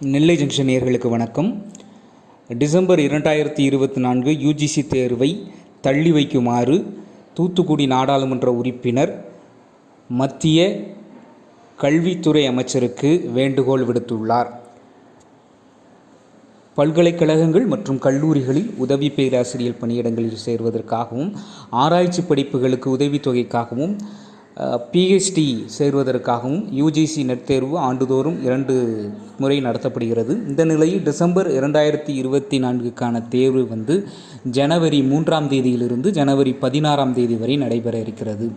நெல்லை junction நேர்களுக்கு வணக்கம். December இரண்டாயிரத்தி இருபத்தி நான்கு யூஜிசி தேர்வை தள்ளி வைக்குமாறு தூத்துக்குடி நாடாளுமன்ற உறுப்பினர் மத்திய கல்வித்துறை அமைச்சருக்கு வேண்டுகோள் விடுத்துள்ளார். பல்கலைக்கழகங்கள் மற்றும் கல்லூரிகளில் உதவி பேராசிரியர் பணியிடங்களில் சேர்வதற்காகவும் ஆராய்ச்சி படிப்புகளுக்கு உதவித்தொகைக்காகவும் பிஹெச்டி சேர்வதற்காகவும் யூஜிசி நெட் தேர்வு ஆண்டுதோறும் இரண்டு முறை நடத்தப்படுகிறது. இந்த நிலையில் டிசம்பர் இரண்டாயிரத்தி இருபத்தி நான்குக்கான தேர்வு வந்து ஜனவரி மூன்றாம் தேதியிலிருந்து ஜனவரி பதினாறாம் தேதி வரை நடைபெற இருக்கிறது.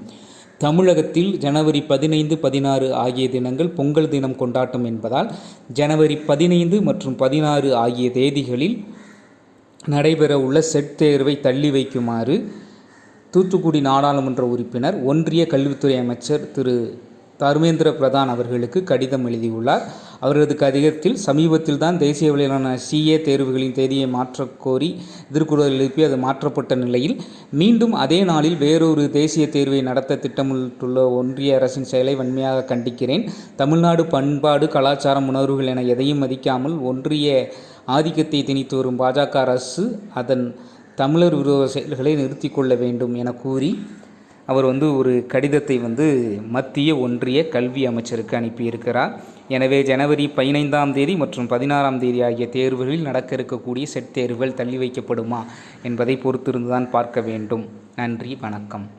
தமிழகத்தில் ஜனவரி பதினைந்து பதினாறு ஆகிய தினங்கள் பொங்கல் தினம் கொண்டாட்டம் என்பதால் ஜனவரி பதினைந்து மற்றும் பதினாறு ஆகிய தேதிகளில் நடைபெற உள்ள செட் தேர்வை தள்ளி வைக்குமாறு தூத்துக்குடி நாடாளுமன்ற உறுப்பினர் ஒன்றிய கல்வித்துறை அமைச்சர் திரு. தர்மேந்திர பிரதான் அவர்களுக்கு கடிதம் எழுதியுள்ளார். அவரது கடிதத்தில் சமீபத்தில் தான் தேசிய அளவிலான சிஏ தேர்வுகளின் தேதியை மாற்றக்கோரி எதிர்குரல் எழுப்பி அது மாற்றப்பட்ட நிலையில் மீண்டும் அதே நாளில் வேறொரு தேசிய தேர்வை நடத்த திட்டமிட்டுள்ள ஒன்றிய அரசின் செயலை வன்மையாக கண்டிக்கிறேன். தமிழ்நாடு பண்பாடு கலாச்சாரம் உணர்வுகள் என எதையும் மதிக்காமல் ஒன்றிய ஆதிக்கத்தை திணித்து வரும் பாஜக அரசு அதன் தமிழர் விரோத செயல்களை நிறுத்தி கொள்ள வேண்டும் என கூறி அவர் வந்து ஒரு கடிதத்தை வந்து மத்திய ஒன்றிய கல்வி அமைச்சருக்கு அனுப்பியிருக்கிறார். எனவே ஜனவரி பதினைந்தாம் தேதி மற்றும் பதினாறாம் தேதி ஆகிய தேர்வுகளில் நடக்க இருக்கக்கூடிய செட் தேர்வுகள் தள்ளி வைக்கப்படுமா என்பதை பொறுத்திருந்துதான் பார்க்க வேண்டும். நன்றி வணக்கம்.